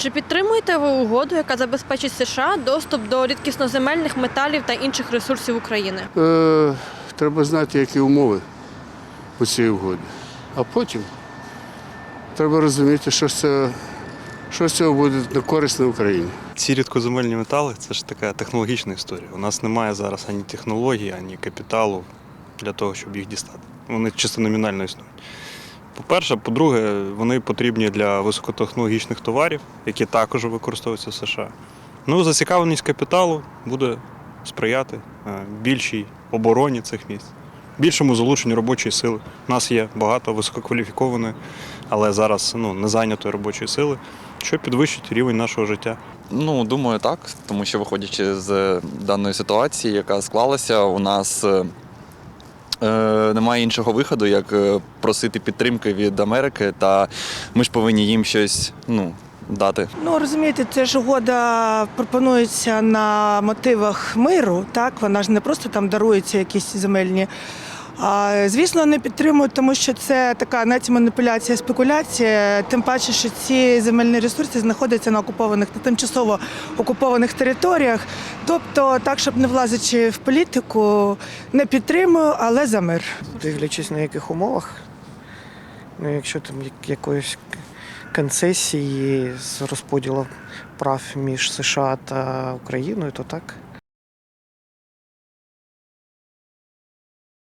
Чи підтримуєте ви угоду, яка забезпечить США доступ до рідкісноземельних металів та інших ресурсів України? Е, треба знати, які умови у цій угоді. А потім треба розуміти, що це, що з цього буде на користь Україні. Ці рідкоземельні метали це ж така технологічна історія. У нас немає зараз ані технології, ані капіталу для того, щоб їх дістати. Вони чисто номінально існують. По-перше, по-друге, вони потрібні для високотехнологічних товарів, які також використовуються в США. Ну, зацікавленість капіталу буде сприяти е, більшій обороні цих місць, більшому залученню робочої сили. У нас є багато висококваліфікованої, але зараз ну, не зайнятої робочої сили, що підвищить рівень нашого життя. Ну, думаю, так, тому що виходячи з даної ситуації, яка склалася, у нас е, немає іншого виходу, як е, просити підтримки від Америки, та ми ж повинні їм щось ну, дати. Ну розумієте, це ж угода пропонується на мотивах миру. Так вона ж не просто там дарується якісь земельні. А, звісно, не підтримують, тому що це така навіть маніпуляція, спекуляція. Тим паче, що ці земельні ресурси знаходяться на окупованих на тимчасово окупованих територіях. Тобто, так, щоб не влазячи в політику, не підтримую, але за мир. дивлячись на яких умовах. Ну, якщо там як- якоїсь концесії з розподілу прав між США та Україною, то так.